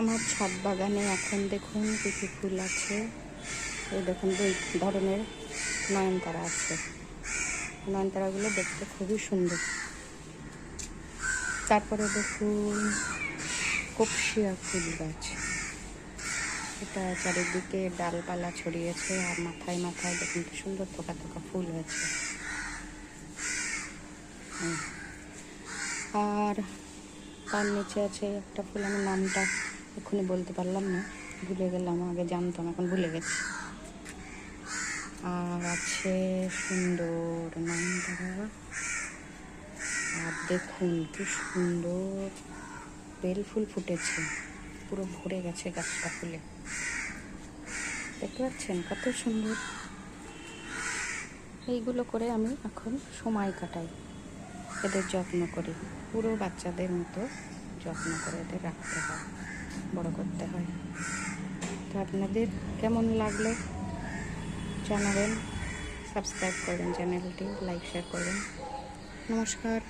আমার ছাদ বাগানে এখন দেখুন কী কী ফুল আছে। এই দেখুন দুই ধরনের নয়নতারা আছে। নয়নতারাগুলো দেখতে খুবই সুন্দর। তারপরে দেখুন কপসিয়া ফুল গাছ। এটা চারিদিকে ডালপালা ছড়িয়েছে আর মাথায় মাথায় দেখুন কি সুন্দর থোকা থোকা ফুল হয়েছে। আর তার নিচে আছে একটা ফুল আমি নামটা এক্ষুনি বলতে পারলাম না। ভুলে গেলাম, আগে জানতাম, এখন ভুলে গেছি। আর আছে সুন্দর নয়নতারা আর দেখুন কি সুন্দর। বেল ফুল ফুটেছে, পুরো ভরে গেছে গাছটা ফুলে। দেখতে পাচ্ছেন কত সুন্দর? এইগুলো করে আমি এখন সময় কাটাই। এদের যত্ন করি, পুরো বাচ্চাদের মতো যত্ন করে এদের রাখতে হয়। বড় করতে হয়। তো আপনাদের কেমন লাগল জানাবেন। সাবস্ক্রাইব করবেন চ্যানেলটি, লাইক, শেয়ার করবেন। নমস্কার।